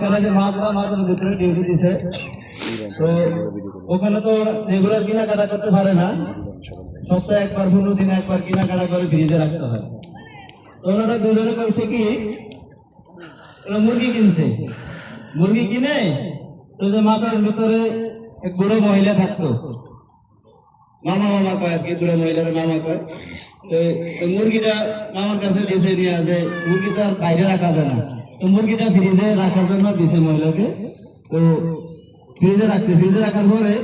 মাছের ভিতরে ডিউটি দিছে। তো ওখানে তো রেগুলার কেনাকাটা করতে পারে না। সপ্তাহে একবার পনেরো দিন একবার কেনাকাটা করে ফ্রিজে রাখতে হয়। তো ওনারা দুজনে করছে কি ওরা মুরগি কিনছে। মুরগি কিনে, তো যে মাথার ভিতরে এক বুড়ো মহিলা থাকতো। মামা মামা কয় আর কি, বুড়ো মহিলার মামা কয়। তো মুরগিটা মামার কাছে দিছে নিয়ে, যে মুরগিটা আর বাইরে রাখা যায় না। মুরগিটা ফ্রিজে রাখার জন্য দিছে মহিলাকে। তো ফ্রিজে রাখছে ফ্রিজে রাখার পরে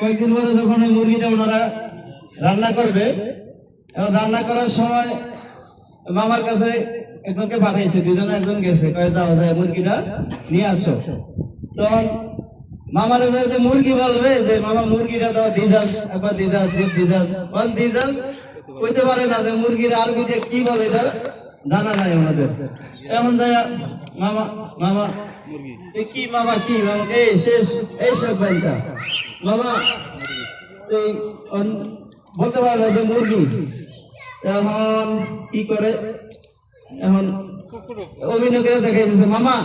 কয়েকদিন পরে যখন ওই মুরগিটা ওনারা রান্না করবে। এবং রান্না করার সময় মামার কাছে একজনকে পাঠাইছে, দুজনে একজন গেছে, কয়ে, যাও যায় মুরগিটা নিয়ে আসো। তখন মামারে যায় যে, মুরগি বলবে যে, মামা, মুরগিটা দাও দিজাজ একবার দিজাজ দিজাজ কোন দিজাজ কইতে পারে না যে, মুরগির আরবিতে কি বলে এটা? জানা নাই আমাদের এমন যায় মামা মামা কি মামা কি মামা? এই শেষ এই সব মামা এই বলতে পারবে যে মুরগি। এখন কি করে? এখন অভিনয় করে দেখাই মামা।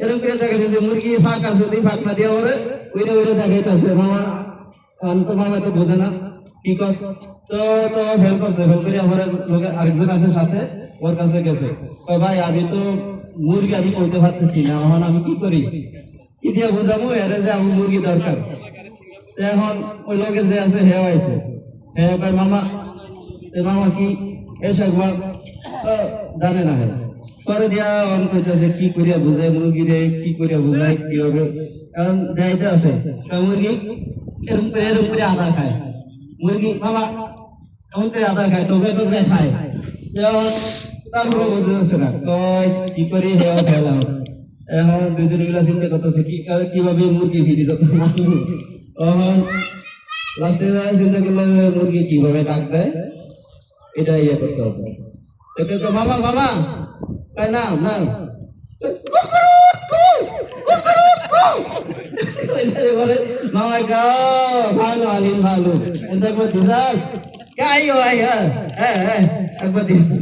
এরকম করে দেখা যাচ্ছে মুরগি ফাঁক আছে তুই ফাঁক না দিয়ে ওরে ওইটা ওইটা দেখাইতেছে মামা। এখন তো মামা তো বোঝে না। কি কস তো তো ফেল করছে ফেল করে আমার আরেকজন আছে সাথে, ওর কাছে গেছে। ভাই, আমি তো মুরগি আমি কইতে পারতেছি না, এখন আমি কি করি? কি দিয়ে বুঝাবো? এরে যে আমার মুরগি দরকার। এখন ওই লোকের যে আছে হেও আইছে। হ্যাঁ কয়, মামা, এ মামা কি? এসব জানে না পরে দিয়া অন কইতাছে, কি করিয়া বুঝাই মুরগিরে কি করিয়া বুঝাই কি হবে? কারণ যাইতে আছে। মুরগি এরকম করে করে আদা খায়। মুরগি মামা এমন করে আদা খায় টোকে টোকে খায়। তারপরে বুঝতে যাচ্ছে না, কয়, কি করি হেয়া খেলাম। এখন দুজন মিলা চিন্তা করতেছে, কি কীভাবে মুরগি ফিরি, যত তখন লাস্টে চিন্তা করল মুরগি কীভাবে ডাক দেয় এটা ইয়ে করতে হবে। এটা তো মামা মামা তাই না? না। মামা গাও ভালো আলিম ভালো একবার দিসাস কাই হয় হ্যাঁ হ্যাঁ একবার দিসাস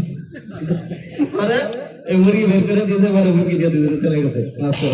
পরে এই মুরগি বের করে দিয়েছে পরে মুরগি দিয়ে দিয়েছে চলে গেছে মাস্টার